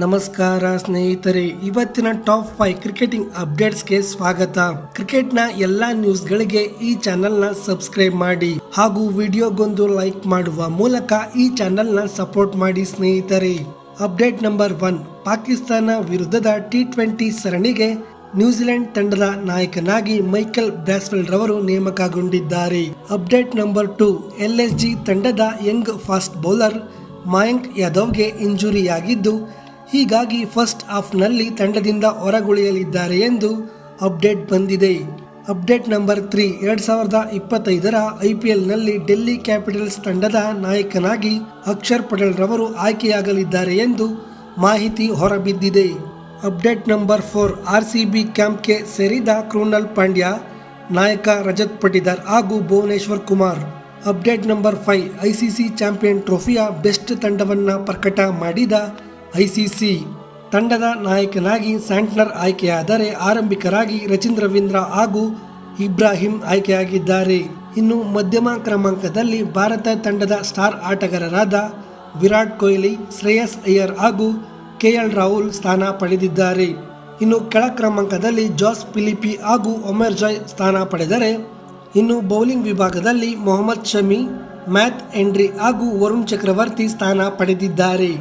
ನಮಸ್ಕಾರ ಸ್ನೇಹಿತರೆ, ಇವತ್ತಿನ ಟಾಪ್ ಫೈವ್ ಕ್ರಿಕೆಟಿಂಗ್ ಅಪ್ಡೇಟ್ಸ್ಗೆ ಸ್ವಾಗತ. ಕ್ರಿಕೆಟ್ನ ಎಲ್ಲಾ ನ್ಯೂಸ್ಗಳಿಗೆ ಈ ಚಾನೆಲ್ನ ಸಬ್ಸ್ಕ್ರೈಬ್ ಮಾಡಿ ಹಾಗೂ ವಿಡಿಯೋಗೊಂದು ಲೈಕ್ ಮಾಡುವ ಮೂಲಕ ಈ ಚಾನೆಲ್ನ ಸಪೋರ್ಟ್ ಮಾಡಿ ಸ್ನೇಹಿತರೆ. ಅಪ್ಡೇಟ್ ನಂಬರ್ ಒನ್, ಪಾಕಿಸ್ತಾನ ವಿರುದ್ಧದ ಟಿ ಟ್ವೆಂಟಿ ಸರಣಿಗೆ ನ್ಯೂಜಿಲೆಂಡ್ ತಂಡದ ನಾಯಕನಾಗಿ ಮೈಕೆಲ್ ಬ್ರಾಸ್ವೆಲ್ ರವರು ನೇಮಕಗೊಂಡಿದ್ದಾರೆ. ಅಪ್ಡೇಟ್ ನಂಬರ್ ಟು ಎಲ್ಎಸ್ಜಿ ತಂಡದ ಯಂಗ್ ಫಾಸ್ಟ್ ಬೌಲರ್ ಮಯಾಂಕ್ ಯಾದವ್ಗೆ ಇಂಜುರಿಯಾಗಿದ್ದು ಹೀಗಾಗಿ ಫಸ್ಟ್ ಹಾಫ್ನಲ್ಲಿ ತಂಡದಿಂದ ಹೊರಗುಳಿಯಲಿದ್ದಾರೆ ಎಂದು ಅಪ್ಡೇಟ್ ಬಂದಿದೆ. ಅಪ್ಡೇಟ್ ನಂಬರ್ ತ್ರೀ ಎರಡು ಸಾವಿರದ ಇಪ್ಪತ್ತೈದರ ಐ ಪಿ ಎಲ್ನಲ್ಲಿ ಡೆಲ್ಲಿ ಕ್ಯಾಪಿಟಲ್ಸ್ ತಂಡದ ನಾಯಕನಾಗಿ ಅಕ್ಷರ್ ಪಟೇಲ್ ರವರು ಆಯ್ಕೆಯಾಗಲಿದ್ದಾರೆ ಎಂದು ಮಾಹಿತಿ ಹೊರಬಿದ್ದಿದೆ. Update number four R C B ಕ್ಯಾಂಪ್ಗೆ ಸೇರಿದ ಕ್ರೂನಲ್ ಪಾಂಡ್ಯ, ನಾಯಕ ರಜತ್ ಪಟಿದಾರ್ ಹಾಗೂ Bhuvneshwar Kumar. Update number five ICC champion ಟ್ರೋಫಿಯ best ತಂಡವನ್ನು ಪ್ರಕಟ ಮಾಡಿದ ಐಸಿಸಿ ತಂಡದ ನಾಯಕನಾಗಿ ಸ್ಯಾಂಟ್ನರ್ ಆಯ್ಕೆಯಾದರೆ ಆರಂಭಿಕರಾಗಿ ರಚಿನ್ ರವೀಂದ್ರ ಹಾಗೂ ಇಬ್ರಾಹಿಂ ಆಯ್ಕೆಯಾಗಿದ್ದಾರೆ. ಇನ್ನು ಮಧ್ಯಮ ಕ್ರಮಾಂಕದಲ್ಲಿ ಭಾರತ ತಂಡದ ಸ್ಟಾರ್ ಆಟಗಾರರಾದ ವಿರಾಟ್ ಕೊಹ್ಲಿ, ಶ್ರೇಯಸ್ ಅಯ್ಯರ್ ಹಾಗೂ ಕೆಎಲ್ ರಾಹುಲ್ ಸ್ಥಾನ ಪಡೆದಿದ್ದಾರೆ. ಇನ್ನು ಕೆಳ ಕ್ರಮಾಂಕದಲ್ಲಿ ಜಾಸ್ ಫಿಲಿಪಿ ಹಾಗೂ ಒಮರ್ ಜಾಯ್ ಸ್ಥಾನ ಪಡೆದರೆ ಇನ್ನು ಬೌಲಿಂಗ್ ವಿಭಾಗದಲ್ಲಿ ಮೊಹಮ್ಮದ್ ಶಮಿ ಮ್ಯಾಥ್ ಎಂಡ್ರಿ ಹಾಗೂ ವರುಣ್ ಚಕ್ರವರ್ತಿ ಸ್ಥಾನ ಪಡೆದಿದ್ದಾರೆ.